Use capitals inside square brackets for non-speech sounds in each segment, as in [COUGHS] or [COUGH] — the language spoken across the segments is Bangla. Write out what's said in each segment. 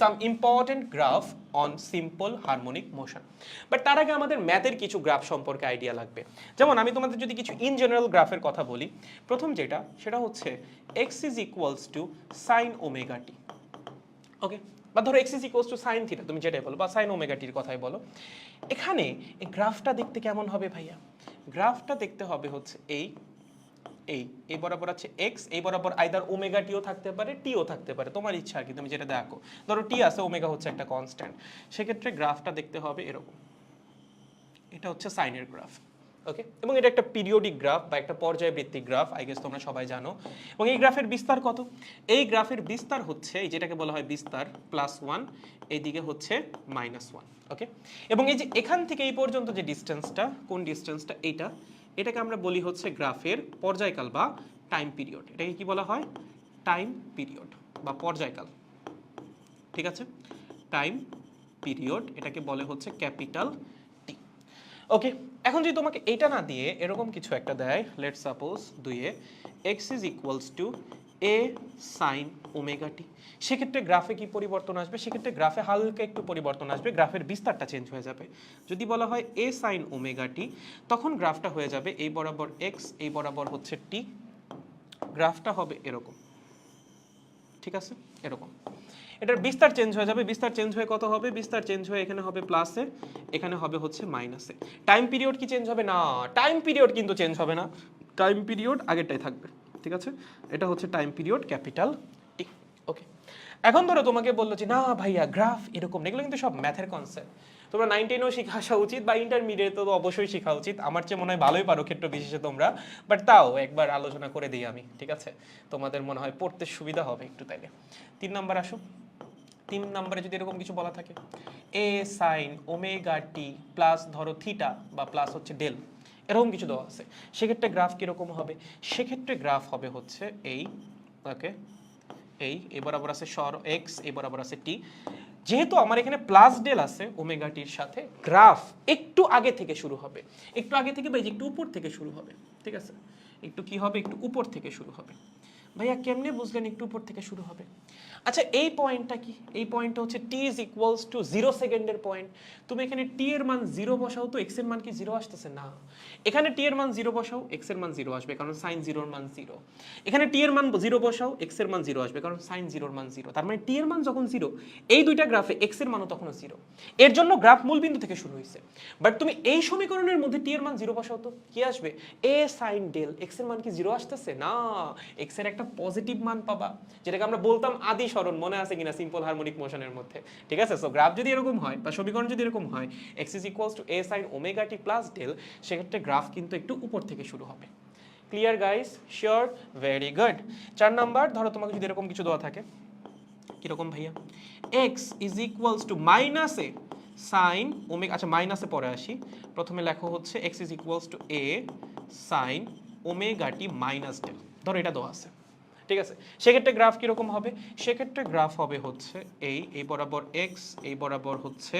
Some important graph on simple harmonic motion but তার আগে আমাদের ম্যাথের কিছু গ্রাফ সম্পর্কে আইডিয়া লাগবে। যেমন আমি তোমাদের যদি কিছু ইন জেনারেল গ্রাফের কথা বলি, প্রথম যেটা, সেটা হচ্ছে x is equals to sine omega t okay বা ধরো x is equals to sine theta তুমি যেটাই বলো, বা সাইন ওমেগাটির কথাই বলো। এখানে এই গ্রাফটা দেখতে কেমন হবে ভাইয়া? গ্রাফটা দেখতে হবে হচ্ছে এই এই এই বরাবর আছে এক্স এই বরাবর আইদার ওমেগা টিও থাকতে পারে টিও থাকতে পারে। তোমার ইচ্ছা আর কি, তুমি যেটা দেখো। ধরো টি আছে ওমেগা হচ্ছে একটা কনস্ট্যান্ট সেক্ষেত্রে গ্রাফটা দেখতে হবে এরকম। এটা হচ্ছে সাইনের গ্রাফ ওকে এবং এটা একটা পিরিয়ডিক গ্রাফ বা একটা পর্যায়বৃত্তিক গ্রাফ আই গেস তোমরা সবাই জানো। এবং এই গ্রাফের বিস্তার কত? এই গ্রাফের বিস্তার হচ্ছে, এই যেটাকে বলা হয় বিস্তার প্লাস ওয়ান এইদিকে হচ্ছে মাইনাস ওয়ান ওকে এবং এই যে এখান থেকে এই পর্যন্ত যে ডিস্টেন্সটা কোন ডিস্টেন্সটা এইটা। এটাকে আমরা বলি হচ্ছে গ্রাফের পর্যায়কাল বা টাইম পিরিয়ড এটাকে কি বলা হয়? টাইম পিরিয়ড বা পর্যায়কাল। ঠিক আছে? টাইম পিরিয়ড এটাকে বলে হচ্ছে ক্যাপিটাল টি ওকে এখন যদি তোমাকে এটা না দিয়ে এরকম কিছু একটা দেয় লেট সাপোজ দুইয়ে x is equals to a sine omega t সেক্ষেত্রে গ্রাফে কি পরিবর্তন আসবে? সেক্ষেত্রে গ্রাফে হালকা একটু পরিবর্তন আসবে গ্রাফের বিস্তারটা চেঞ্জ হয়ে যাবে। যদি বলা হয় এ সাইন ওমেগা টি তখন গ্রাফটা হয়ে যাবে এই বরাবর এক্স এই বরাবর হচ্ছে টি গ্রাফটা হবে এরকম। ঠিক আছে? এরকম। এটার বিস্তার চেঞ্জ হয়ে যাবে। বিস্তার চেঞ্জ হয়ে কত হবে? বিস্তার চেঞ্জ হয়ে এখানে হবে প্লাসে এখানে হবে হচ্ছে মাইনাসে টাইম পিরিয়ড কি চেঞ্জ হবে? না টাইম পিরিয়ড কিন্তু চেঞ্জ হবে না। টাইম পিরিয়ড আগেরটাই থাকবে। ঠিক আছে? এটা হচ্ছে time period capital t okay এখন ধরো তোমাকে বলল যে, না ভাইয়া গ্রাফ এরকম। এগুলো কিন্তু সব ম্যাথের কনসেপ্ট তোমরা নাইন শিখা আসা উচিত বা ইন্টারমিডিয়েট তো অবশ্যই শেখা উচিত। আমার চেয়ে মনে হয় ভালোই পারো ক্ষেত্র বিশেষে তোমরা। বাট তাও একবার আলোচনা করে দিই আমি, ঠিক আছে? তোমাদের মনে হয় পড়তে সুবিধা হবে একটু তাইলে। তিন নাম্বার আসো। তিন নম্বরে যদি এরকম কিছু বলা থাকে a sine omega t plus ধরো থিটা বা প্লাস হচ্ছে ডেল এরকম কিছু দেওয়া আছে। সেক্ষেত্রে গ্রাফ কীরকম হবে? সেক্ষেত্রে গ্রাফ হবে হচ্ছে এই, ওকে? এই এ বরাবর আছে সর এক্স এ বরাবর আছে টি যেহেতু আমার এখানে প্লাস ডেল আছে ওমেগাটির সাথে গ্রাফ একটু আগে থেকে শুরু হবে। একটু আগে থেকে বা একটু উপর থেকে শুরু হবে, ঠিক আছে? একটু কি হবে? একটু উপর থেকে শুরু হবে। ভাইয়া, কেমনে বুঝলেন একটু উপর থেকে শুরু হবে? আচ্ছা এই পয়েন্টটা কি? এই পয়েন্টটা হচ্ছে t is equals to zero সেকেন্ডের পয়েন্ট তুমি এখানে টি এর মান জিরো বসাও তো এক্সের মান কি জিরো আসতেছে? না। এখানে টি এর মান জিরো বসাও এক্সের মান জিরো আসবে, কারণ সাইন জিরোর মান জিরো এখানে টি এর মান জিরো বসাও এক্সের মান জিরো আসবে, কারণ সাইন জিরোর মান জিরো তার মানে টি এর মান যখন জিরো এই দুইটা গ্রাফে এক্সের মানও তখনও জিরো এর জন্য গ্রাফ মূলবিন্দু থেকে শুরু হয়েছে। বাট তুমি এই সমীকরণের মধ্যে টি এর মান জিরো বসাও তো, কি আসবে? এ সাইন ডেল এক্সের মান কি জিরো আসতেছে? না। এক্সের একটা পজিটিভ মান পাবা। যেটাকে আমরা বলতাম আদি সরণ মনে আছে কিনা সিম্পল হারমোনিক মোশনের মধ্যে? ঠিক আছে? সো গ্রাফ যদি এরকম হয় বা সমীকরণ যদি এরকম হয় x is equals to a sine omega t plus del সেক্ষেত্রে গ্রাফ কিন্তু একটু উপর থেকে শুরু হবে। Clear guys sure very good চার নাম্বার, ধরো তোমাকে যদি এরকম কিছু দেওয়া থাকে। কীরকম ভাইয়া? X is equals to minus a sine omega আচ্ছা মাইনাসে পরে আসি। প্রথমে লেখো হচ্ছে x is equals to a sine omega t minus del ধরো এটা দেওয়া আছে। ঠিক আছে? সেক্ষেত্রে গ্রাফ কীরকম হবে? সেক্ষেত্রে গ্রাফ হবে হচ্ছে এই এই বরাবর এক্স এই বরাবর হচ্ছে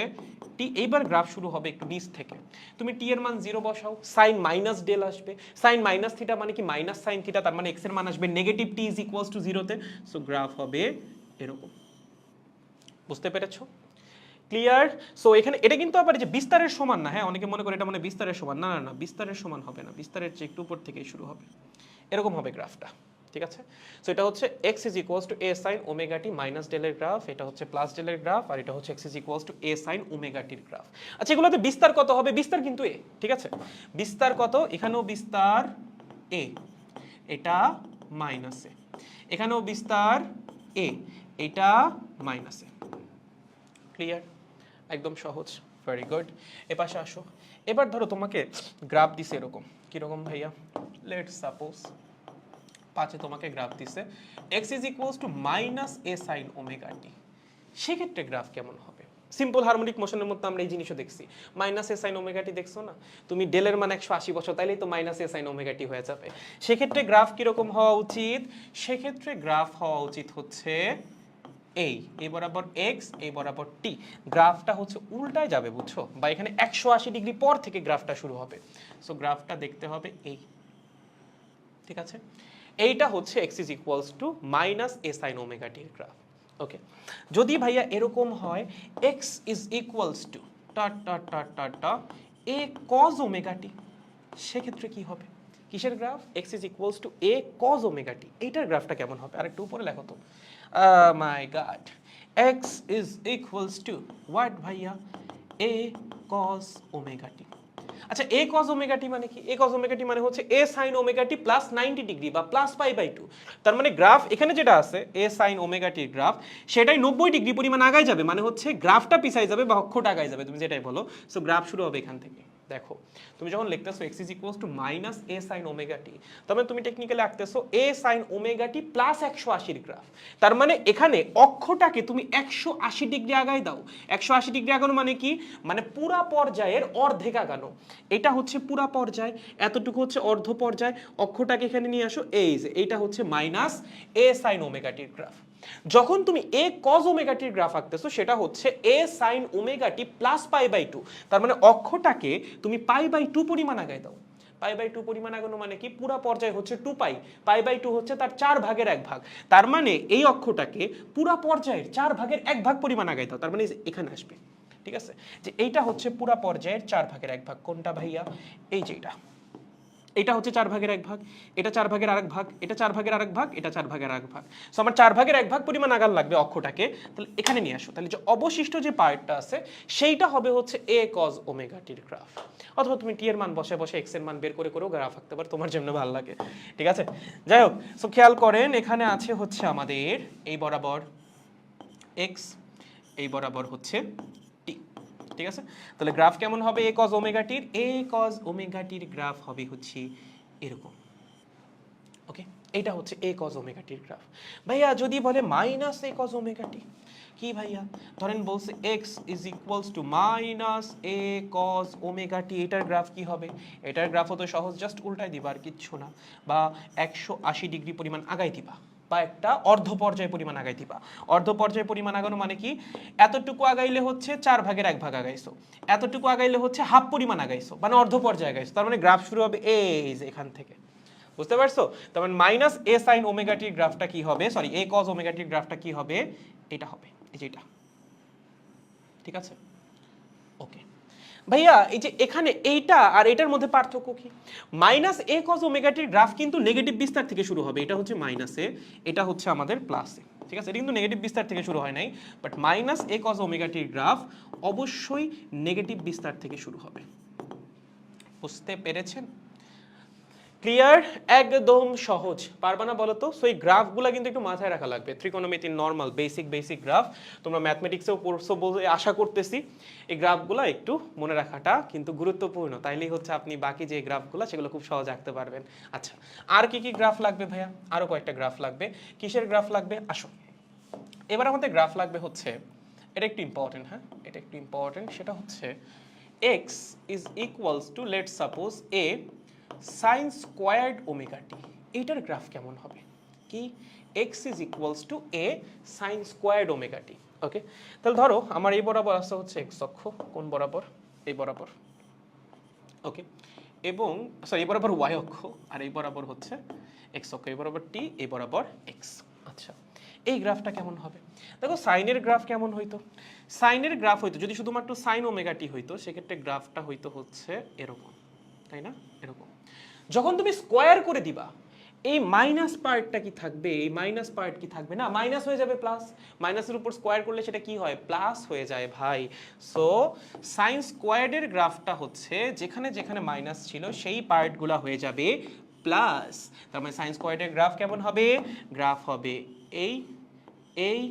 টি এইবার গ্রাফ শুরু হবে একটু নিচ থেকে। তুমি টি এর মান জিরো বসাও সাইন মাইনাস ডেল আসবে। সাইন মাইনাস থিটা মানে কি? মাইনাস সাইন থিটা তার মানে এক্সের মান আসবে negative t is equals to জিরোতে সো গ্রাফ হবে এরকম। বুঝতে পেরেছ? ক্লিয়ার সো এখানে এটা কিন্তু আবার যে বিস্তারের সমান না হ্যাঁ? অনেকে মনে করে এটা মানে বিস্তারের সমান। না না না, বিস্তারের সমান হবে না। বিস্তারের চেয়ে একটু উপর থেকেই শুরু হবে। এরকম হবে গ্রাফটা ঠিক আছে? সো এটা হচ্ছে x is equals to a sine omega t minus ডেলের গ্রাফ এটা হচ্ছে প্লাস ডেলের গ্রাফ আর এটা হচ্ছে x is equals to a sine omega টির গ্রাফ আচ্ছা এগুলোতে বিস্তার কত হবে? বিস্তার কিন্তু এ ঠিক আছে? বিস্তার কত? এখানেও বিস্তার এ এটা মাইনাসে এখানেও বিস্তার এ এটা মাইনাসে ক্লিয়ার একদম সহজ। ভেরি গুড এপাশে আসো। এবার ধরো তোমাকে গ্রাফ দিছে এরকম। কীরকম ভাইয়া? লেট সাপোজ পাঁচে তোমাকে গ্রাফ দিছে x is equals to minus a sine omega t সেক্ষেত্রে গ্রাফ কেমন হবে? সিম্পল হারমোনিক মোশনের মধ্যে আমরা এই জিনিসও দেখছি। মাইনাস এ সাইন ওমেগাটি দেখছ না? তুমি ডেলের মান একশো আশি বছর, তাইলেই তো মাইনাস এ সাইন ওমেগাটি হয়ে যাবে। সেক্ষেত্রে গ্রাফ কীরকম হওয়া উচিত? সেক্ষেত্রে গ্রাফ হওয়া উচিত হচ্ছে এই এই বরাবর এক্স এই বরাবর টি গ্রাফটা হচ্ছে উল্টায় যাবে, বুঝছ? বা এখানে একশো আশি ডিগ্রি পর থেকে গ্রাফটা শুরু হবে। সো গ্রাফটা দেখতে হবে এই ঠিক আছে? এইটা হচ্ছে x is equals to minus a sine omega টির গ্রাফ ওকে যদি ভাইয়া এরকম হয় এক্স ইজ ইকুয়ালস টু টা টা টা টা টা এ কজ ওমেগা টি সেক্ষেত্রে কি হবে? কিসের graph x is equals to a cos omega t এইটার গ্রাফটা কেমন হবে? আর একটু উপরে লেখো তো। My god x is equals to what ভাইয়া? এ কজ ওমেগা টি আচ্ছা এ কজ ওমেগা টি মানে কি? এ কজ ওমেগা টি মানে হচ্ছে a sine omega t plus ninety degree বা প্লাস পাই বাই টু তার মানে গ্রাফ এখানে যেটা আছে এ সাইন ওমেগা টির গ্রাফ সেটাই নব্বই ডিগ্রি পরিমাণ আগায় যাবে। মানে হচ্ছে গ্রাফটা পিছাই যাবে বা অক্ষটা আগায় যাবে, তুমি যেটাই বলো। সো গ্রাফ শুরু হবে এখান থেকে। দেখো, তুমি যখন লিখতেছো x is equals to minus a sine omega t তার মানে তুমি technically আঁকতেছো a sine omega t plus একশো আশির গ্রাফ তার মানে এখানে অক্ষটাকে তুমি একশো আশি ডিগ্রি আগায় দাও। একশো আশি ডিগ্রি আগানো মানে কি? মানে পুরা পর্যায়ের অর্ধেক আগানো। এটা হচ্ছে পুরা পর্যায়, এতটুকু হচ্ছে অর্ধ পর্যায়। অক্ষটাকে এখানে নিয়ে আসো, এই যে, এইটা হচ্ছে মাইনাস এ সাইন ওমেগা টির গ্রাফ যখন তুমি এ কজ ওমেগাটির গ্রাফ আঁকতেছো, সেটা হচ্ছে a sine omega t plus pi by two তার মানে অক্ষটাকে তুমি পাই বাই টু পরিমাণ আগায় দাও। পাই বাই টু পরিমাণ আগানো মানে কি? পুরা পর্যায় হচ্ছে two pi pi by two হচ্ছে তার চার ভাগের এক ভাগ। তার মানে এই অক্ষটাকে পুরা পর্যায়ের চার ভাগের এক ভাগ পরিমাণ আগায় দাও। তার মানে এখানে আসবে। ঠিক আছে? যে এইটা হচ্ছে পুরা পর্যায়ের চার ভাগের এক ভাগ। কোনটা ভাইয়া? এই যে এটা হচ্ছে চার ভাগের এক ভাগ, এটা চার ভাগের আরেক ভাগ, এটা চার ভাগের আরেক ভাগ, এটা চার ভাগের আরেক ভাগ। সো আমার চার ভাগের এক ভাগ পরিমাণ আগাল লাগবে অক্ষটাকে। তাহলে এখানে নিয়ে আসো। তাহলে যে অবশিষ্ট যে পার্টটা আছে, সেইটা হবে হচ্ছে এ কজ ওমেগা টির গ্রাফ অথবা তুমি টি এর মান বসে বসে এক্সের মান বের করে করেও গ্রাফ আঁকতে পারো, তোমার যেমন ভালো লাগে। ঠিক আছে? যাই হোক সো খেয়াল করেন, এখানে আছে হচ্ছে আমাদের, এই বরাবর এক্স এই বরাবর হচ্ছে ঠিক আছে? তাহলে গ্রাফ কেমন হবে? এ কজ ওমেগা টির এ কজ ওমেগা টির গ্রাফ হবে হচ্ছে এরকম। ওকে এইটা হচ্ছে এ কজ ওমেগা টির গ্রাফ ভাইয়া, যদি বলে minus a cos omega t কি ভাইয়া? ধরেন বলছে x is equals to minus a cos omega t এটার গ্রাফ কি হবে? এটার গ্রাফও তো সহজ জাস্ট উল্টাই দিবা আর কিচ্ছু না। বা একশো আশি ডিগ্রি পরিমাণ আগাই দিবা। বা একটা অর্ধ পর্যায় পরিমাণ আগাই দিবা। অর্ধ পর্যায় পরিমাণ আগানো মানে কি? এতটুকু আগাইলে হচ্ছে চার ভাগের এক ভাগ আগাইছো। এতটুকু আগাইলে হচ্ছে হাফ পরিমাণ আগাইছো মানে অর্ধ পর্যায়ে আগাইছো। তার মানে গ্রাফ শুরু হবে এই যে এখান থেকে। বুঝতে পারছ? তার মানে মাইনাস এ সাইন ওমেগাটির গ্রাফটা কি হবে? সরি এ কজ ওমেগাটির গ্রাফটা কি হবে? এটা হবে, এই যে এটা। ঠিক আছে? ওকে ভাইয়া, এই যে এখানে এইটা আর এটার মধ্যে পার্থক্য কি? মাইনাস এ কজ ওমেগাটির গ্রাফ কিন্তু নেগেটিভ বিস্তার থেকে শুরু হবে। এটা হচ্ছে মাইনাসে এটা হচ্ছে আমাদের প্লাসে ঠিক আছে? এটা কিন্তু নেগেটিভ বিস্তার থেকে শুরু হয় নাই বাট মাইনাস এ কজ ওমেগাটির গ্রাফ অবশ্যই নেগেটিভ বিস্তার থেকে শুরু হবে। বুঝতে পেরেছেন? ক্লিয়ার, একদম সহজ। পারবা না বলো তো? সো এই গ্রাফগুলো কিন্তু একটু মাথায় রাখা লাগবে। ত্রিকোণমিতির নর্মাল বেসিক বেসিক গ্রাফ তোমরা ম্যাথমেটিক্সেও পড়ছো বলে আশা করতেছি এই গ্রাফগুলো একটু মনে রাখাটা কিন্তু গুরুত্বপূর্ণ। তাইলেই হচ্ছে আপনি বাকি যে গ্রাফগুলো, সেগুলো খুব সহজ আঁকতে পারবেন। আচ্ছা আর কি কি গ্রাফ লাগবে ভাইয়া? আরও কয়েকটা গ্রাফ লাগবে। কিসের গ্রাফ লাগবে? আসো। এবার আমাদের গ্রাফ লাগবে হচ্ছে, এটা একটু ইম্পর্টেন্ট হ্যাঁ? এটা একটু ইম্পর্টেন্ট সেটা হচ্ছে x is equals to let suppose a sine squared omega t এইটার গ্রাফ কেমন হবে? কি? X is equals to a sine squared omega t okay তাহলে ধরো, আমার এই বরাবর আসা হচ্ছে এক্স অক্ষ, কোন বরাবর? এই বরাবর ওকে এবং সরি এই বরাবর ওয়াই অক্ষ, আর এই বরাবর হচ্ছে এক্স অক্ষ, এই বরাবর টি এই বরাবর এক্স আচ্ছা। এই গ্রাফটা কেমন হবে? দেখো সাইনের গ্রাফ কেমন হইতো? সাইনের গ্রাফ হইতো, যদি শুধুমাত্র সাইন ওমেগা টি হইতো, সেক্ষেত্রে গ্রাফটা হইতো হচ্ছে এরকম, তাই না? এরকম। যখন তুমি স্কোয়ার করে দিবা, এই মাইনাস পার্টটা কি থাকবে? এই মাইনাস পার্ট কি থাকবে না? মাইনাস হয়ে যাবে প্লাস মাইনাসের উপর স্কোয়ার করলে সেটা কি হয়? প্লাস হয়ে যায় ভাই। সো সাইন স্কোয়ার্ডের গ্রাফটা হচ্ছে যেখানে যেখানে মাইনাস ছিল, সেই পার্টগুলো হয়ে যাবে প্লাস তার মানে সাইন স্কোয়ার্ডের গ্রাফ কেমন হবে? গ্রাফ হবে এই এই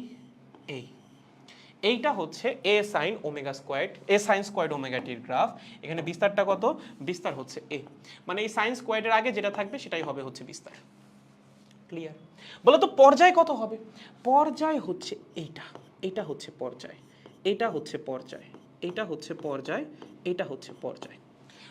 এই। এইটা হচ্ছে a sine omega squared a sine squared ওমেগাটির graph এখানে বিস্তারটা কত? বিস্তার হচ্ছে এ মানে এই সাইন স্কোয়ার্ডের আগে যেটা থাকবে, সেটাই হবে হচ্ছে বিস্তার। ক্লিয়ার বলো তো পর্যায় কত হবে? পর্যায় হচ্ছে এইটা। এটা হচ্ছে পর্যায়। এটা হচ্ছে পর্যায়। এটা হচ্ছে পর্যায়। এটা হচ্ছে পর্যায়।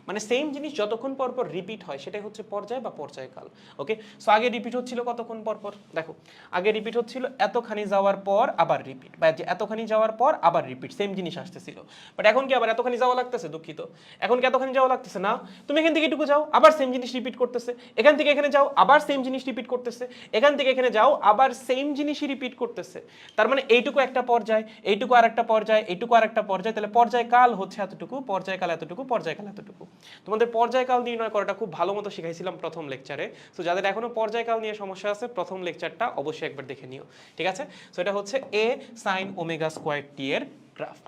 মানে সেম জিনিস যতক্ষণ পর পর রিপিট হয়, সেটাই হচ্ছে পর্যায় বা পর্যায়কাল ওকে সো আগে রিপিট হচ্ছিল কতক্ষণ পর পর? দেখো, আগে রিপিট হচ্ছিল এতখানি যাওয়ার পর আবার রিপিট বা এতখানি যাওয়ার পর আবার রিপিট সেম জিনিস আসতেছিল। বাট এখন কি আবার এতখানি যাওয়া লাগতেছে? দুঃখিত। এখন কি এতখানি যাওয়া লাগতেছে? না। তুমি এখান থেকে এটুকু যাও, আবার সেম জিনিস রিপিট করতেছে। এখান থেকে এখানে যাও, আবার সেম জিনিস রিপিট করতেছে। এখান থেকে এখানে যাও, আবার সেম জিনিসই রিপিট করতেছে। তার মানে এইটুকু একটা পর্যায়, এইটুকু আর একটা পর্যায়, এইটুকু আর একটা পর্যায়, তাহলে পর্যায়কাল হচ্ছে এতটুকু, পর্যায়কাল এতটুকু পর্যায়কাল এতটুকু। তোমাদের পর্যায়কাল নির্ণয় করাটা খুব ভালো মতো শিখাইছিলাম প্রথম লেকচারে তো যাদের এখনও পর্যায়কাল নিয়ে সমস্যা আছে, প্রথম লেকচারটা অবশ্যই একবার দেখে নিও। ঠিক আছে? সো এটা হচ্ছে a sine omega square t এর গ্রাফ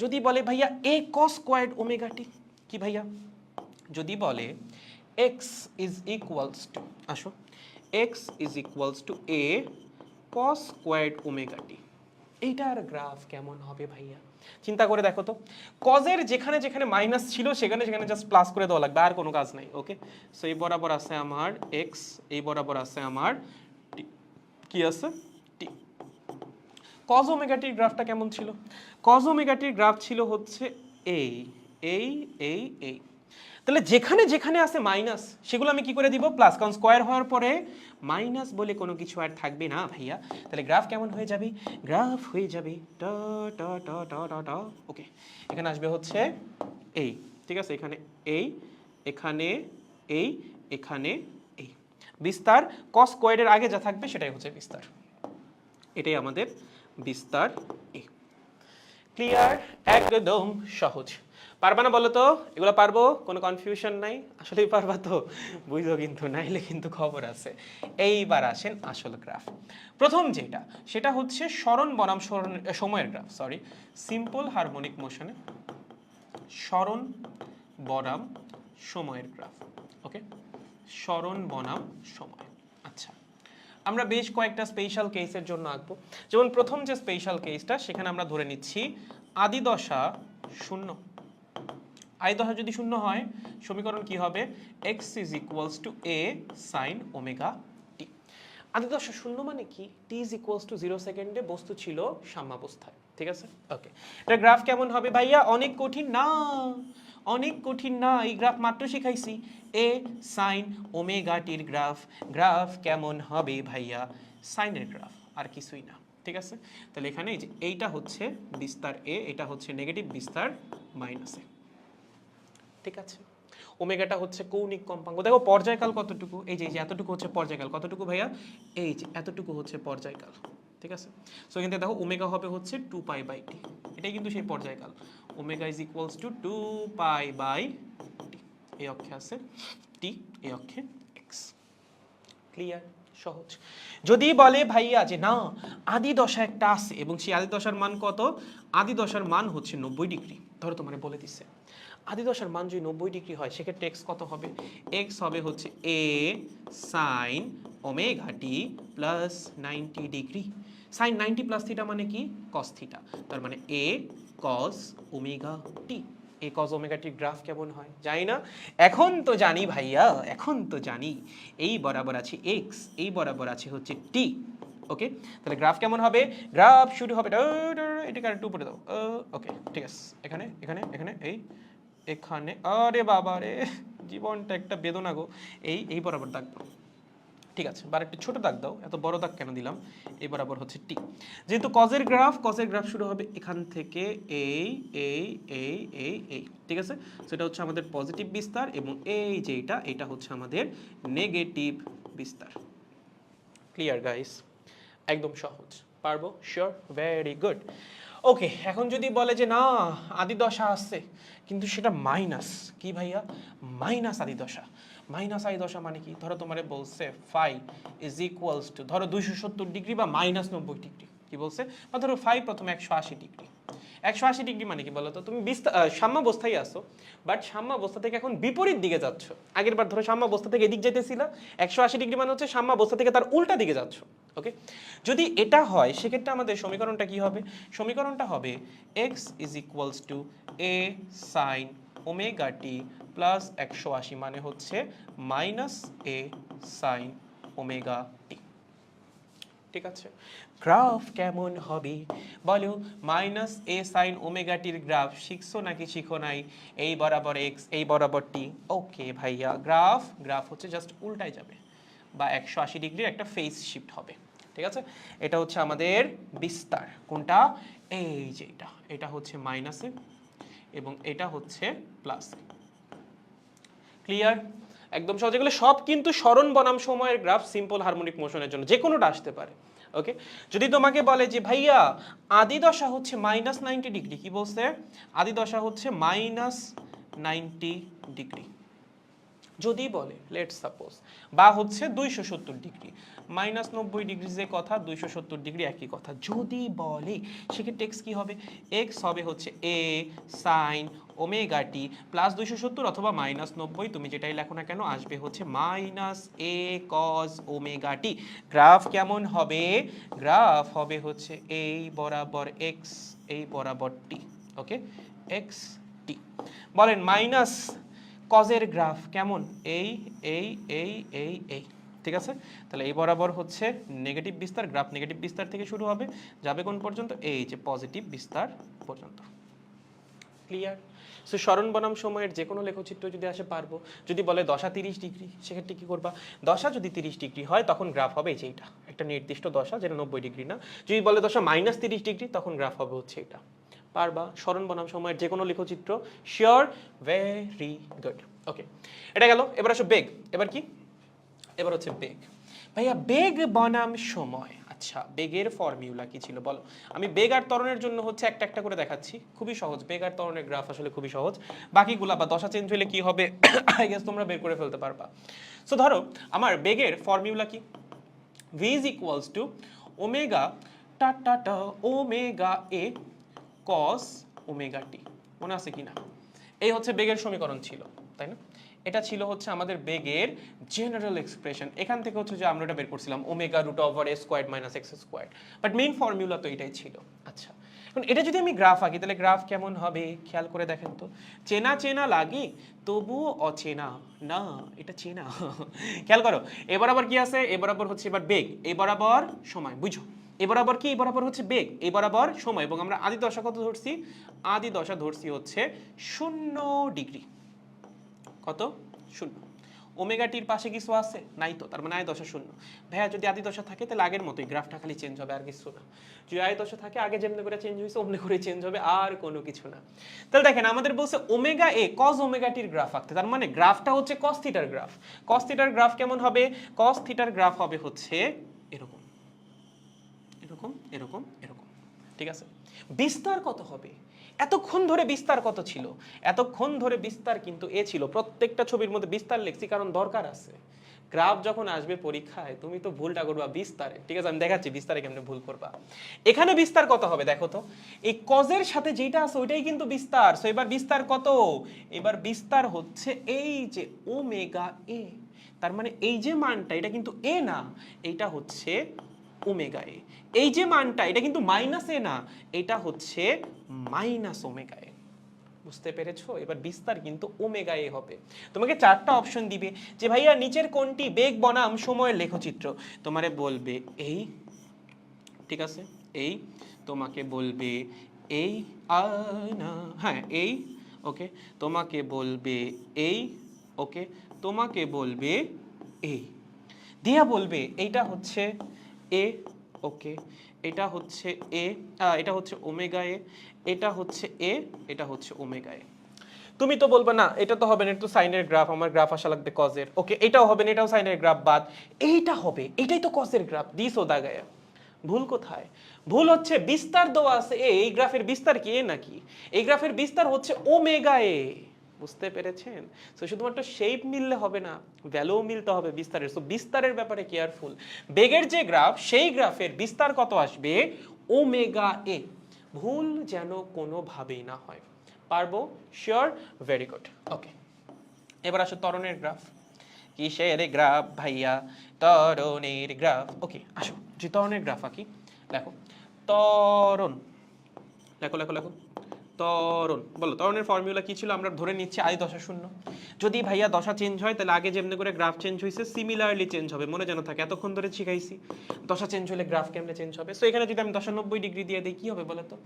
যদি বলে, ভাইয়া এ কস স্কোয়ার ওমেগা টি কি ভাইয়া? যদি বলে এক্স ইজ ইকুয়ালস টু আসো। X is equals to a cos square omega t এইটার গ্রাফ কেমন হবে ভাইয়া? চিন্তা করে দেখো তো। কজের যেখানে যেখানে মাইনাস ছিল, সেখানে সেখানে জাস্ট প্লাস করে দেওয়া লাগবে, আর কোনো কাজ নাই ওকে সো এই বরাবর আছে আমার এক্স এই বরাবর আছে আমার টি কি আছে? টি কজ ওমেগাটির গ্রাফটা কেমন ছিল? কজ ওমেগাটির গ্রাফ ছিল হচ্ছে এই এই এই এই তাহলে যেখানে যেখানে আছে মাইনাস সেগুলো আমি কি করে দিব? প্লাস কারণ স্কোয়ার হওয়ার পরে মাইনাস বলে কোনো কিছু আর থাকবে না ভাইয়া। তাহলে গ্রাফ কেমন হয়ে যাবে? গ্রাফ হয়ে যাবে ওকে এখানে আসবে হচ্ছে এই ঠিক আছে? এখানে এই এখানে এই এখানে এই বিস্তার কস স্কোয়ারের আগে যা থাকবে সেটাই হচ্ছে বিস্তার। এটাই আমাদের বিস্তার এ ক্লিয়ার একদম সহজ। পারবা না বলো তো? এগুলো পারব? কোনো কনফিউশন নাই? আসলেই পারবা তো? বুঝো কিন্তু, নাইলে কিন্তু খবর আছে। এইবার আসেন আসল গ্রাফ প্রথম যেটা, সেটা হচ্ছে স্মরণ বনাম স্মরণ সময়ের গ্রাফ সরি সিম্পল হারমোনিক মোশনে স্মরণ বনাম সময়ের গ্রাফ ওকে স্মরণ বনাম সময়। আচ্ছা আমরা বেশ কয়েকটা স্পেশাল কেসের জন্য আঁকবো। যেমন প্রথম যে স্পেশাল কেসটা সেখানে আমরা ধরে নিচ্ছি আদি দশা শূন্য। আদি দশা যদি শূন্য হয়, সমীকরণ কি হবে? X is equals to a sine omega t আদি দশা শূন্য মানে কি? T is equals to zero সেকেন্ডে বস্তু ছিল সাম্যাবস্থায়। ঠিক আছে? ওকে এটা গ্রাফ কেমন হবে ভাইয়া? অনেক কঠিন না। অনেক কঠিন না। এই গ্রাফ মাত্র শিখাইছি। এ সাইন ওমেগা টির গ্রাফ গ্রাফ কেমন হবে ভাইয়া? সাইনের গ্রাফ আর কিছুই না। ঠিক আছে? তাহলে এখানে এইটা হচ্ছে বিস্তার এ এটা হচ্ছে নেগেটিভ বিস্তার মাইনাস ঠিক আছে? ওমেগাটা হচ্ছে কৌণিক কম্পাঙ্ক। দেখো, পর্যায়কাল কতটুকু? এই যে এতটুকু হচ্ছে পর্যায়কাল। কতটুকু ভাইয়া? এই যে, এতটুকু হচ্ছে পর্যায়কাল। ঠিক আছে? সো এখান দেখো, ওমেগা হবে হচ্ছে টু পাই বাই টি। এটাই কিন্তু সেই পর্যায়কাল। Omega is equals to two pi by t. এই অক্ষে আছে টি, এই অক্ষে এক্স। ক্লিয়ার সহজ। যদি বলে ভাইয়া যে, না, আদি দশা একটা আছে এবং সেই আদি দশার মান কত? আদি দশার মান হচ্ছে নব্বই ডিগ্রি। ধরো তোমার বলে দিচ্ছে আদি দশার মান যদি নব্বই ডিগ্রি হয়, সেক্ষেত্রে এক্স কত হবে? এক্স হবে হচ্ছে a sine omega t plus ninety degree sine ninety plus theta মানে কি? কস থিটা তার মানে a cos omega t a cos ওমেগাটির graph কেমন হয়? জানি না। এখন তো জানি ভাইয়া, এখন তো জানি। এই বরাবর আছে এক্স এই বরাবর আছে হচ্ছে টি ওকে তাহলে গ্রাফ কেমন হবে? গ্রাফ শুরু হবে এটাকে আর একটু উপরে দাও। ওকে ঠিক আছে। এখানে এখানে এখানে, এই এখানে। আরে বাবা রে, জীবনটা একটা বেদনা গো। এই এই বরাবর দাগ। ঠিক আছে বার একটু ছোট দাগ দাও, এত বড় দাগ কেন দিলাম? এই বরাবর হচ্ছে টি। যেহেতু কজের গ্রাফ কজের গ্রাফ শুরু হবে এখান থেকে এই এই এই এই এই ঠিক আছে? সেটা হচ্ছে আমাদের পজিটিভ বিস্তার এবং এই যেটা এটা হচ্ছে আমাদের নেগেটিভ বিস্তার। ক্লিয়ার গাইস একদম সহজ। পারব? শিওর ভেরি গুড ওকে এখন যদি বলে যে না আদিদশা আসছে, কিন্তু সেটা মাইনাস কি ভাইয়া? মাইনাস আদিদশা মাইনাস আদিদশা মানে কি? ধরো তোমারে বলছে ফাই ইজ ইকুয়ালস টু ধরো দুইশো সত্তর ডিগ্রি বা মাইনাস নব্বই ডিগ্রি কি বলছে? বা ধরো ফাই প্রথমে একশো আশি ডিগ্রি একশো আশি ডিগ্রি মানে কি বলতো? তুমি সাম্যাবস্থায় আসো বাট সাম্যাবস্থা থেকে এখন বিপরীত দিকে যাচ্ছ। আগের বার ধরো সাম্যাবস্থা থেকে এদিক যেতেছিলা একশো আশি ডিগ্রি মানে হচ্ছে সাম্যাবস্থা থেকে তার উল্টা দিকে যাচ্ছ ওকে যদি এটা হয়, সেক্ষেত্রে আমাদের সমীকরণটা কি হবে? সমীকরণটা হবে x is equals to a sine omega t plus একশো আশি মানে হচ্ছে minus a sine omega t ঠিক আছে? গ্রাফ কেমন হবে? বলো মাইনাস এ সাইন ওমেগাটির গ্রাফ শিখছো নাকি শিখো নাই? এই বরাবর এক্স এই বরাবর টি ওকে ভাইয়া গ্রাফ গ্রাফ হচ্ছে জাস্ট উল্টায় যাবে বা একশো আশি ডিগ্রির একটা ফেস শিফট হবে। ঠিক আছে? এটা হচ্ছে আমাদের বিস্তার। কোনটা? এই যে এটা। এটা হচ্ছে মাইনাসে এবং এটা হচ্ছে প্লাস ক্লিয়ার একদম সহজ এগুলো সব কিন্তু স্মরণ বনাম সময়ের গ্রাফ সিম্পল হারমোনিক মোশনের জন্য, যে কোনোটা আসতে পারে ওকে যদি তোমাকে বলে যে, ভাইয়া, আদি দশা হচ্ছে মাইনাস নাইনটি ডিগ্রি কি বলছে? আদি দশা হচ্ছে মাইনাস নাইনটি ডিগ্রি যদি বলে লেট সাপোজ বা হচ্ছে দুইশো সত্তর ডিগ্রি মাইনাস নব্বই ডিগ্রি যে কথা, দুইশো সত্তর ডিগ্রি একই কথা। যদি বলে, সেক্ষেত্রে এক্স কি হবে? এক্স হবে হচ্ছে a sine omega t plus দুইশো সত্তর অথবা মাইনাস নব্বই, তুমি যেটাই লেখো না কেন, আসবে হচ্ছে minus a cos omega t graph কেমন হবে? গ্রাফ হবে হচ্ছে এই বরাবর এক্স এই বরাবর টি ওকে এক্স টি বলেন মাইনাস কজের গ্রাফ? কেমন? এই এই এই এই এই। ঠিক আছে? তাহলে এই বরাবর হচ্ছে নেগেটিভ বিস্তার গ্রাফ নেগেটিভ বিস্তার থেকে শুরু হবে। যাবে কোন পর্যন্ত? এই যে পজিটিভ বিস্তার পর্যন্ত। ক্লিয়ার সো স্মরণ বনাম সময়ের যে কোনো লেখচিত্র যদি আসে, পারব। যদি বলে দশা তিরিশ ডিগ্রি, সেক্ষেত্রে কি করবা? দশা যদি তিরিশ ডিগ্রি হয়, তখন গ্রাফ হবে যে এইটা। একটা নির্দিষ্ট দশা, যেটা নব্বই ডিগ্রি না। যদি বলে দশা মাইনাস তিরিশ ডিগ্রি, তখন গ্রাফ হবে হচ্ছে এটা। পারবা স্মরণ বনাম সময়ের যে কোনো লেখচিত্র। শিওর ভেরি গুড ওকে এটা গেল, এবার আসো বেগ। এবার কি? এবার হচ্ছে বেগ। ভাইয়া, বেগ বনাম সময়। আচ্ছা বেগের ফর্মিউলা কি ছিল বলো? আমি বেগ আর ত্বরণের জন্য হচ্ছে একটা একটা করে দেখাচ্ছি। খুবই সহজ, বেগ আর ত্বরণের গ্রাফ আসলে খুবই সহজ। বাকিগুলা বা দশা চেঞ্জ হলে কি হবে? [COUGHS] আই গেস তোমরা বের করে ফেলতে পারবা। সো ধরো, আমার বেগের ফর্মিউলা কি? V is equals to omega টা টা টা omega a cos omega t মনে আছে কি না এই হচ্ছে বেগের সমীকরণ ছিল, তাই না? এটা ছিল হচ্ছে আমাদের বেগের জেনারেল এক্সপ্রেশন এখান থেকে হচ্ছে যে আমরা এটা বের করছিলাম omega root over a square minus x square but main formula তো এটাই ছিল। আচ্ছা এখন এটা যদি আমি গ্রাফ আঁকি, তাহলে গ্রাফ কেমন হবে? খেয়াল করে দেখেন তো। চেনা চেনা লাগে, তবুও অচেনা। না, এটা চেনা। [LAUGHS] খেয়াল করো এবার আবার কি আছে? এবার আবার হচ্ছে এবার বেগ, এ বরাবর সময় বুঝো এ বরাবর কি? এ বরাবর হচ্ছে বেগ এ বরাবর সময়, এবং আমরা আদি দশা কত ধরছি? আদি দশা ধরছি হচ্ছে শূন্য ডিগ্রি। কত? শূন্য। ওমেগা টির পাশে কিছু আছে? নাই তো, তার মানে আয় দশা শূন্য। ভাইয়া, যদি আদি দশা থাকে, তাহলে আগের মতোই গ্রাফটা খালি চেঞ্জ হবে, আর কিছু না। যদি আয় দশা থাকে, আগে যেমনি করে চেঞ্জ হয়েছে অমনি করে চেঞ্জ হবে, আর কোনো কিছু না। তাহলে দেখেন, আমাদের বলছে ওমেগা এ কজ ওমেগা টির গ্রাফ আঁকতে। তার মানে গ্রাফটা হচ্ছে কস থিটার গ্রাফ। কস থিটার গ্রাফ কেমন হবে? কস থিটার গ্রাফ হবে হচ্ছে এরকম এরকম এরকম। ঠিক আছে? বিস্তার কত হবে? এতক্ষণ ধরে বিস্তার কত ছিল? এতক্ষণ ধরে বিস্তার কিন্তু এ ছিল। প্রত্যেকটা ছবির মধ্যে বিস্তার লিখছি কারণ দরকার আছে। গ্রাফ যখন আসবে পরীক্ষায়, তুমি তো ভুলটা করবা বিস্তারে। ঠিক আছে? আমি দেখাচ্ছি বিস্তারে কেমনে ভুল করবা। এখানে বিস্তার কত হবে দেখো তো? এই কজের সাথে যেটা আছে, ওইটাই কিন্তু বিস্তার। সো এবার বিস্তার কত? এবার বিস্তার হচ্ছে এই যে ওমেগা এ তার মানে এই যে মানটা, এটা কিন্তু এ না। এইটা হচ্ছে ওমেগা এ এই যে মানটা, এটা কিন্তু মাইনাস না, এটা হচ্ছে মাইনাস ওমেগা এ বুঝতে পেরেছ? এবার বিস্তার কিন্তু ওমেগা এ হবে। তোমাকে চারটা অপশন দিবে যে, ভাইয়া, নিচের কোনটি বেগ, বনাম, সময়ের লেখচিত্র? তোমারে বলবে এই, ঠিক আছে? এই, তোমাকে বলবে এই আয়না হ্যাঁ এই, ওকে? তোমাকে বলবে এই, ওকে? তোমাকে বলবে এই। দিয়া বলবে, এইটা হচ্ছে এ ওকে এটা হচ্ছে এ এটা হচ্ছে ওমেগা এ এটা হচ্ছে এ এটা হচ্ছে ওমেগা এ তুমি তো বলবে, না, এটা তো হবে না তো সাইনের গ্রাফ আমার গ্রাফ আসা লাগবে কজের ওকে এটাও হবে না, এটাও সাইনের গ্রাফ বাদ। এইটা হবে, এটাই তো কজের গ্রাফ দিস ও দাগায়। ভুল কোথায়? ভুল হচ্ছে বিস্তার দেওয়া আছে, এই গ্রাফের বিস্তার কি, এ নাকি? এই গ্রাফের বিস্তার হচ্ছে ওমেগা এ বুঝতে পেরেছেন? তো শুধুমাত্র শেপ মিললে হবে না ভ্যালু মিলতে হবে বিস্তারের। সো বিস্তারের ব্যাপারে কেয়ারফুল বেগের যে গ্রাফ সেই গ্রাফের বিস্তার কত আসবে? ওমেগা এ ভুল যেন কোনোভাবেই না হয়। পারব? শিওর ভেরি গুড ওকে এবার আসো তরণের গ্রাফ কিসের গ্রাফ ভাইয়া? তরণের গ্রাফ ওকে আসো। যে তরণের গ্রাফ আঁকি দেখো। তরণ লেখো লেখো লেখো। ত্বরণ বলো ত্বরণের ফর্মুলা কি ছিল? আমরা ধরে নিচ্ছি আই দশা শূন্য। যদি ভাইয়া দশা চেঞ্জ হয়, তাহলে আগে যেমনি করে গ্রাফ চেঞ্জ হয়েছে সিমিলারলি চেঞ্জ হবে। মনে যেন থাকে, এতক্ষণ ধরে শিখাইছি। দশা চেঞ্জ হলে গ্রাফ কেমনে চেঞ্জ হবে? সো এখানে যদি আমি দশা নব্বই ডিগ্রি দিয়ে দিই, কি হবে বলো তো?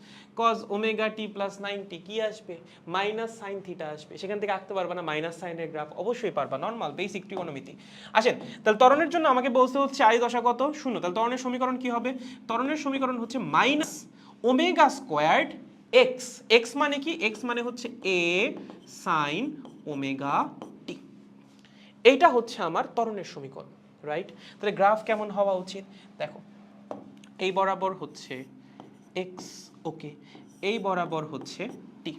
Cos omega t plus ninety কি আসবে? মাইনাস সাইন থিটা আসবে। সেখান থেকে আঁকতে পারবা না মাইনাস সাইনের গ্রাফ অবশ্যই পারবা নর্মাল বেসিক ত্রিকোণমিতি আসেন, তাহলে ত্বরণের জন্য আমাকে বলতে হচ্ছে আই দশা কত? শূন্য। তাহলে ত্বরণের সমীকরণ কি হবে? ত্বরণের সমীকরণ হচ্ছে minus omega squared x x মানে কি? এক্স মানে হচ্ছে এ সাইন ওমেগা টি এইটা হচ্ছে আমার ত্বরণের সমীকরণ রাইট তাহলে গ্রাফ কেমন হওয়া উচিত? দেখো, এই বরাবর হচ্ছে এক্স ওকে এই বরাবর হচ্ছে টি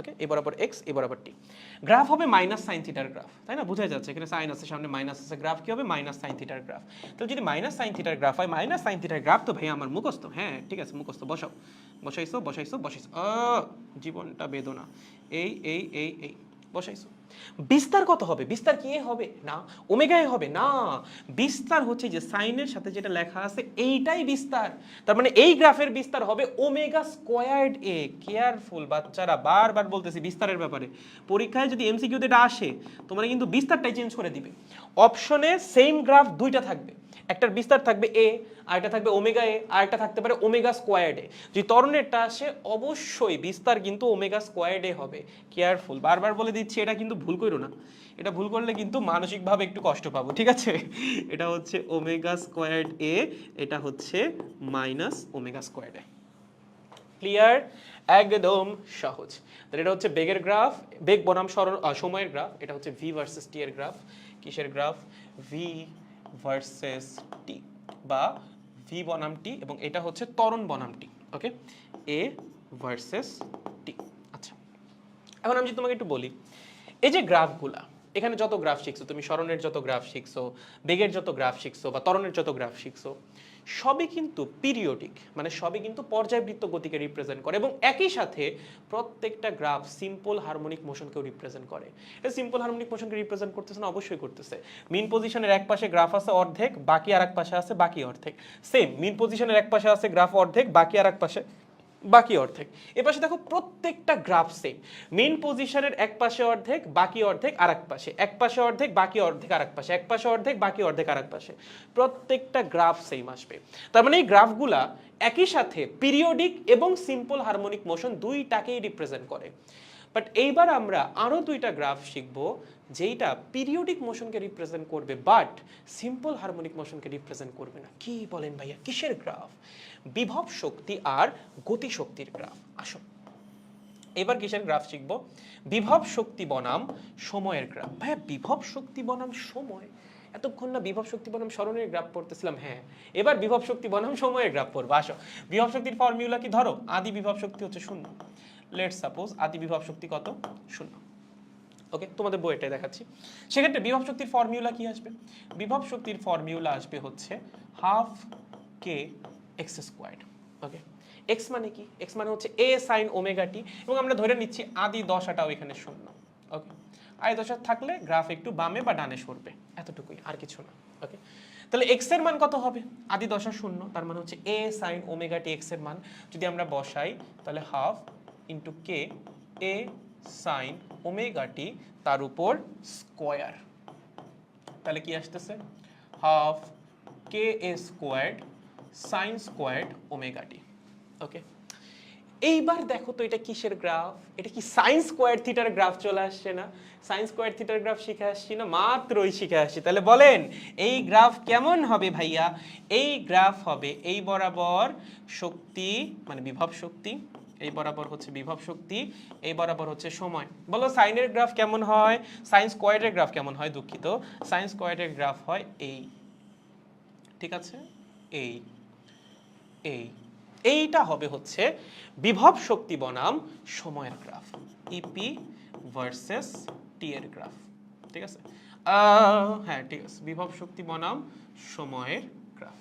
ওকে এই বরাবর এক্স এই বরাবর টি গ্রাফ হবে মাইনাস সাইন থিটার গ্রাফ তাই না? বোঝা যাচ্ছে, এখানে সাইন আছে, সামনে মাইনাস আছে গ্রাফ কি হবে? মাইনাস সাইন থিটার গ্রাফ তো যদি মাইনাস সাইন থিটার গ্রাফ হয় মাইনাস সাইন থিটার গ্রাফ তো ভাই আমার মুখস্থ হ্যাঁ ঠিক আছে, মুখস্থ, বসাও। বসাইছো বসাইছো বসাইছো। আহ, জীবনটা বেদনা। এই এই এই এই বসাইছো। বিস্তার কত হবে? বিস্তার কি হবে? না ওমেগায় হবে? না। বিস্তার হচ্ছে যে সাইনের সাথে যেটা লেখা আছে এইটাই বিস্তার। তার মানে এই গ্রাফের বিস্তার হবে ওমেগা স্কোয়ার্ড এ। কেয়ারফুল বাচ্চারা বারবার বলতেছি বিস্তারের ব্যাপারে। পরীক্ষায় যদি এমসিকিউতে এটা আসে তোমরা কিন্তু বিস্তারটাই চেঞ্জ করে দিবে। অপশনে সেম গ্রাফ দুইটা থাকবে। একটার বিস্তার থাকবে এ আর একটা থাকবে ওমেগা এ আর একটা থাকতে পারে ওমেগা স্কোয়ার্ড যদি তরণেরটা আসে অবশ্যই বিস্তার কিন্তু ওমেগা স্কোয়ার্ড হবে। কেয়ারফুল বারবার বলে দিচ্ছি, এটা কিন্তু ভুল করো না। এটা ভুল করলে কিন্তু মানসিকভাবে একটু কষ্ট পাবো, ঠিক আছে? এটা হচ্ছে ওমেগা স্কোয়ার্ড এ এটা হচ্ছে minus omega squared a clear একদম সহজ। তাহলে এটা হচ্ছে বেগের গ্রাফ। বেগ বনাম সরণ সময়ের গ্রাফ। এটা হচ্ছে ভি ভার্সেস টি এর গ্রাফ। কিসের গ্রাফ? ভি ভার্সেস টি বা ভি বনাম টি এবং এটা হচ্ছে তরণ বনাম টি ওকে এ ভার্সেস টি আচ্ছা। এখন আমি যদি তোমাকে একটু বলি, এই যে গ্রাফগুলা, এখানে যত গ্রাফ শিখছো, তুমি স্মরণের যত গ্রাফ শিখছো, বেগের যত গ্রাফ শিখছো বা তরণের যত গ্রাফ শিখছো সবই কিন্তু পিরিয়ডিক মানে সবই কিন্তু পর্যায়বৃত্ত গতিকে রিপ্রেজেন্ট করে এবং একই সাথে প্রত্যেকটা গ্রাফ সিম্পল হারমোনিক মোশনকেও রিপ্রেজেন্ট করে। এটা সিম্পল হারমোনিক মোশনকে রিপ্রেজেন্ট করতেছে না, অবশ্যই করতেছে। মিন পজিশনের এক পাশে গ্রাফ আছে অর্ধেক, বাকি আর এক পাশে আছে বাকি অর্ধেক। সেম মিন পজিশনের এক পাশে আছে গ্রাফ অর্ধেক, বাকি আর এক পাশে বাকি অর্ধেক। এ পাশে দেখো প্রত্যেকটা গ্রাফ সেম মেন পজিশনের এক পাশে অর্ধেক, বাকি অর্ধেক আর এক পাশে। এক পাশে অর্ধেক, বাকি অর্ধেক আর এক পাশে। এক পাশে অর্ধেক, বাকি অর্ধেক আর এক পাশে। প্রত্যেকটা গ্রাফ সেম আসবে। তার মানে এই গ্রাফগুলা একই সাথে পিরিয়ডিক এবং সিম্পল হারমোনিক মোশন দুইটাকেই রিপ্রেজেন্ট করে। বাট এইবার আমরা আরও দুইটা গ্রাফ শিখব, যেইটা পিরিয়ডিক মোশনকে রিপ্রেজেন্ট করবে বাট সিম্পল হারমোনিক মোশনকে রিপ্রেজেন্ট করবে না। কি বলেন ভাইয়া? কিসের গ্রাফ বিভব শক্তি আর গতি শক্তির গ্রাফ আসো এবার কিসের গ্রাফ শিখব? বিভব শক্তি বনাম সময়ের গ্রাফ ভাইয়া, বিভব শক্তি বনাম সময়? এতক্ষণ না বিভব শক্তি বনাম স্মরণের গ্রাফ পড়তেছিলাম। হ্যাঁ এবার বিভব শক্তি বনাম সময়ের গ্রাফ পড়ব। আসো। বিভব শক্তির ফর্মুলা কি? ধরো, আদি বিভব শক্তি হচ্ছে শূন্য। লেট সাপোজ আদি বিভব শক্তি কত? শূন্য। ওকে তোমাদের বইটাই দেখাচ্ছি। সেক্ষেত্রে বিভব শক্তির ফর্মুলা কি আসবে? বিভব শক্তির ফর্মুলা আসবে হচ্ছে half k x squared okay x মানে কি? এক্স মানে হচ্ছে এ সাইন ওমেগা টি এবং আমরা ধরে নিচ্ছি আদি দশাটাও এখানে শূন্য। ওকে আদি দশা থাকলে গ্রাফ একটু বামে বা ডানে সরবে, এতটুকুই, আর কিছু না। ওকে তাহলে এক্সের মান কত হবে? আদি দশা শূন্য, তার মানে হচ্ছে এ সাইন ওমেগা টি এক্সের মান। যদি আমরা বসাই, তাহলে half into k a sine omega t তার উপর স্কোয়ার তাহলে কি আসতেছে? Half k a squared sine squared omega t okay এইবার দেখো তো এটা কিসের গ্রাফ এটা কি সাইন স্কোয়ার থিটার গ্রাফ চলে আসছে না? সাইন স্কোয়ার থিটার গ্রাফ শিখে আসছি না? মাত্রই শিখে আসছি। তাহলে বলেন, এই গ্রাফ কেমন হবে ভাইয়া? এই গ্রাফ হবে এই বরাবর শক্তি মানে বিভব শক্তি এই বরাবর হচ্ছে বিভব শক্তি, এই বরাবর হচ্ছে সময়। বলো, সাইনের গ্রাফ কেমন হয়? সাইন স্কোয়ারের গ্রাফ কেমন হয়? দুঃখিত। সাইন স্কোয়ারের গ্রাফ হয় এই। ঠিক আছে? এই। এই। এইটা হবে হচ্ছে বিভব শক্তি বনাম সময়ের গ্রাফ। ইপি ভার্সেস টি এর গ্রাফ। ঠিক আছে? হ্যাঁ ঠিক আছে। বিভব শক্তি বনাম সময়ের গ্রাফ।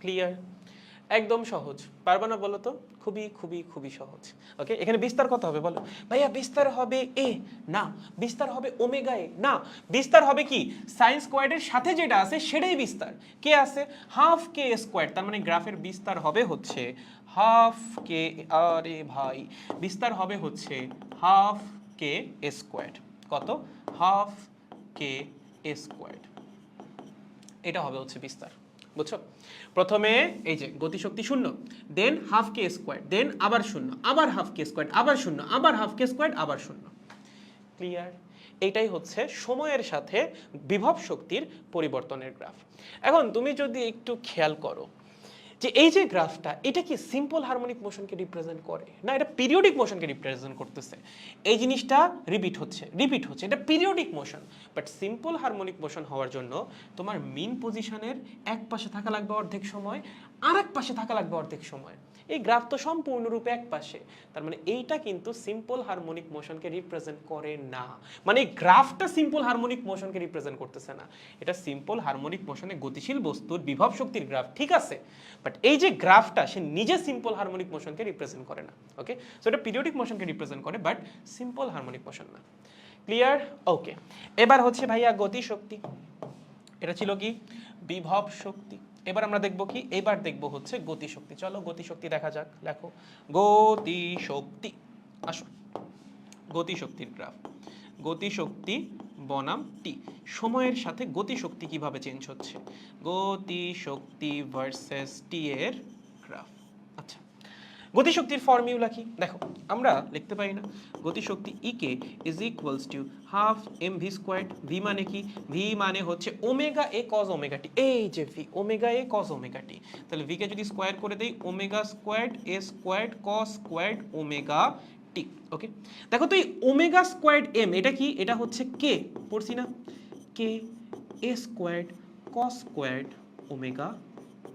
ক্লিয়ার একদম সহজ। পারবে না বলো তো? খুবই খুবই খুবই সহজ। ওকে এখানে বিস্তার কত হবে বলো? ভাইয়া, বিস্তার হবে এ না। বিস্তার হবে ওমেগা এ না। বিস্তার হবে কি? সাইন স্কোয়ার্ডের সাথে যেটা আছে, সেটাই বিস্তার। কে আছে? হাফ কে স্কোয়ার তার মানে গ্রাফের বিস্তার হবে হচ্ছে হাফ কে আরে ভাই। বিস্তার হবে হচ্ছে হাফ কে স্কোয়ার কত? হাফ কে স্কোয়ার এটা হবে হচ্ছে বিস্তার। বুঝছ? প্রথমে এই যে গতিশক্তি শূন্য দেন হাফ কে স্কোয়ার দেন আবার শূন্য, আবার হাফ কে স্কোয়ার আবার শূন্য, আবার হাফ কে স্কোয়ার আবার শূন্য। ক্লিয়ার এইটাই হচ্ছে সময়ের সাথে বিভব শক্তির পরিবর্তনের গ্রাফ এখন তুমি যদি একটু খেয়াল করো যে এই যে গ্রাফটা, এটা কি সিম্পল হারমোনিক মোশনকে রিপ্রেজেন্ট করে? না, এটা পিরিয়ডিক মোশনকে রিপ্রেজেন্ট করতেছে? এই জিনিসটা রিপিট হচ্ছে রিপিট হচ্ছে। এটা periodic motion but simple harmonic motion হওয়ার জন্য তোমার মিন পজিশনের এক পাশে থাকা লাগবে অর্ধেক সময় আর এক পাশে থাকা লাগবে অর্ধেক সময়। এই গ্রাফ তো সম্পূর্ণরূপে এক পাশে তার মানে এইটা কিন্তু সিম্পল হারমোনিক মোশনকে রিপ্রেজেন্ট করে না। মানে এই গ্রাফটা সিম্পল হারমোনিক মোশনকে রিপ্রেজেন্ট করতেছে না। এটা সিম্পল হারমোনিক মোশনে গতিশীল বস্তুর বিভব শক্তির গ্রাফ, ঠিক আছে? বাট এই যে গ্রাফটা, সে নিজে সিম্পল হারমোনিক মোশনকে রিপ্রেজেন্ট করে না ওকে সো এটা পিরিয়ডিক মোশনকে রিপ্রেজেন্ট করে বাট সিম্পল হারমোনিক মোশন না। ক্লিয়ার ওকে এবার হচ্ছে ভাইয়া গতি শক্তি এটা ছিল কি? বিভব শক্তি। এবার আমরা দেখব কি? এবার দেখব হচ্ছে গতিশক্তি। চলো গতিশক্তি দেখা যাক। লেখো গতি শক্তি আসো। গতিশক্তির গ্রাফ গতিশক্তি বনাম টি সময়ের সাথে গতিশক্তি কীভাবে চেঞ্জ হচ্ছে? গতিশক্তি ভার্সেস টি এর গ্রাফ গতিশক্তির ফর্মিউলা কি? দেখো, আমরা লিখতে পারি না। গতিশক্তি E K is equals to half M V squared V মানে কি? ভি মানে হচ্ছে omega A cos omega T এই যে V omega A cos omega T তাহলে ভি কে যদি স্কোয়ার করে দেই omega squared A squared cos squared omega T okay দেখো তো এই ওমেগা স্কোয়ার্ড এম এটা কি? এটা হচ্ছে কে পড়ছি না? K A squared cos squared omega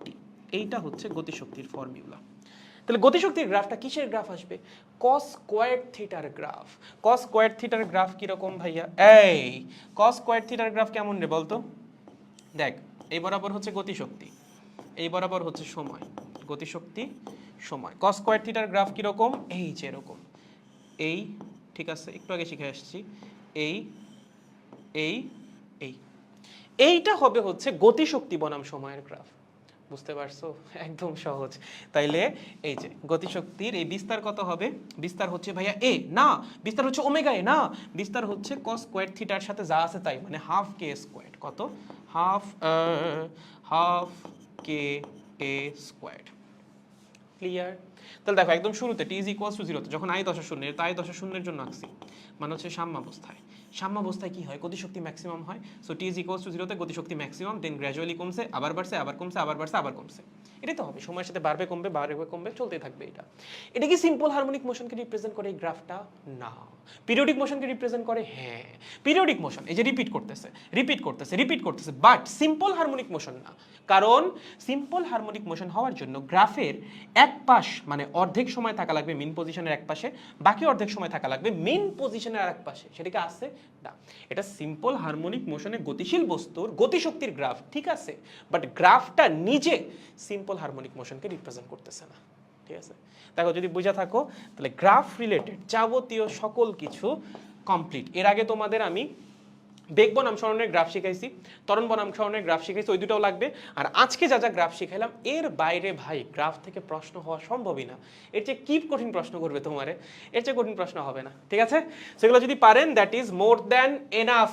T এইটা হচ্ছে গতিশক্তির ফর্মিউলা তাহলে গতিশক্তির গ্রাফটা কিসের গ্রাফ আসবে? কস স্কোয়ার থিটার গ্রাফ। কস স্কোয়ার থিটার গ্রাফ কীরকম ভাইয়া? এই কস স্কোয়ার থিটার গ্রাফ কেমন রে বলতো? দেখ, এই বরাবর হচ্ছে গতিশক্তি, এই বরাবর হচ্ছে সময়, গতিশক্তি, সময়। কস স্কোয়ার থিটার গ্রাফ কীরকম? এই যে এরকম। এই, ঠিক আছে, একটু আগে শিখে আসছি। এই এই এই। এইটা হবে হচ্ছে গতিশক্তি বনাম সময়ের গ্রাফ। বুঝতে পারছ? [LAUGHS] একদম সহজ। তাইলে এই যে গতিশক্তির এই বিস্তার কত হবে? বিস্তার হচ্ছে ভাইয়া এ না। বিস্তার হচ্ছে ওমেগা এ না। বিস্তার হচ্ছে কস স্কোয়ার থিটার সাথে যা আছে তাই মানে হাফ কে স্কোয়ার কত? Half half k a square clear তাহলে দেখো, একদম শুরুতে টি ইজ ইকুয়ালস টু জিরোতে যখন আই দশা শূন্যের, তাই দশা শূন্যের জন্য আঁকছি। মানে হচ্ছে সাম্যাবস্থায়। সাম্যাবস্থায় কি হয়? গতিশক্তি ম্যাক্সিমাম হয়। So t is equals to জিরোতে গতিশক্তি ম্যাক্সিমাম দেন গ্র্যাজুয়ালি কমছে, আবার বাড়ছে, আবার কমছে, আবার বাড়ছে, আবার কমছে। এটাই তো হবে। সময়ের সাথে বাড়বে, কমবে বাড়বে, কমবে, চলতেই থাকবে এটা। এটা কি সিম্পল হারমোনিক মোশনকে রিপ্রেজেন্ট করে এই গ্রাফটা না। পিরিয়ডিক মোশনকে রিপ্রেজেন্ট করে? হ্যাঁ। পিরিয়ডিক মোশন এই যে রিপিট করতেছে রিপিট করতেছে রিপিট করতেছে বাট সিম্পল হারমোনিক মোশন না। কারণ সিম্পল হারমোনিক মোশন হওয়ার জন্য গ্রাফের এক পাশ মানে অর্ধেক সময় থাকা লাগবে মেন পজিশনের এক পাশে, বাকি অর্ধেক সময় থাকা লাগবে মেন পজিশনের আর এক পাশে সেটাকে আছে? না, এটা সিম্পল হারমোনিক মোশনে গতিশীল বস্তুর গতিশক্তির গ্রাফ ঠিক আছে? বাট গ্রাফটা নিজে সিম্পল হারমোনিক মোশনকে রিপ্রেজেন্ট করতেছে না, ঠিক আছে? দেখো, যদি বোঝা থাকো, তাহলে গ্রাফ রিলেটেড যাবতীয় সকল কিছু কমপ্লিট এর আগে তোমাদের আমি বেগ বনাম সরণের গ্রাফ শিখাইছি তরণ বনাম সরণের গ্রাফ শিখাইছি, ওই দুটাও লাগবে। আর আজকে যা যা গ্রাফ শিখাইলাম, এর বাইরে ভাই গ্রাফ থেকে প্রশ্ন হওয়া সম্ভবই না। এর চেয়ে কি কঠিন প্রশ্ন করবে তোমারে? এর চেয়ে কঠিন প্রশ্ন হবে না, ঠিক আছে? সেগুলো যদি পারেন that is more than enough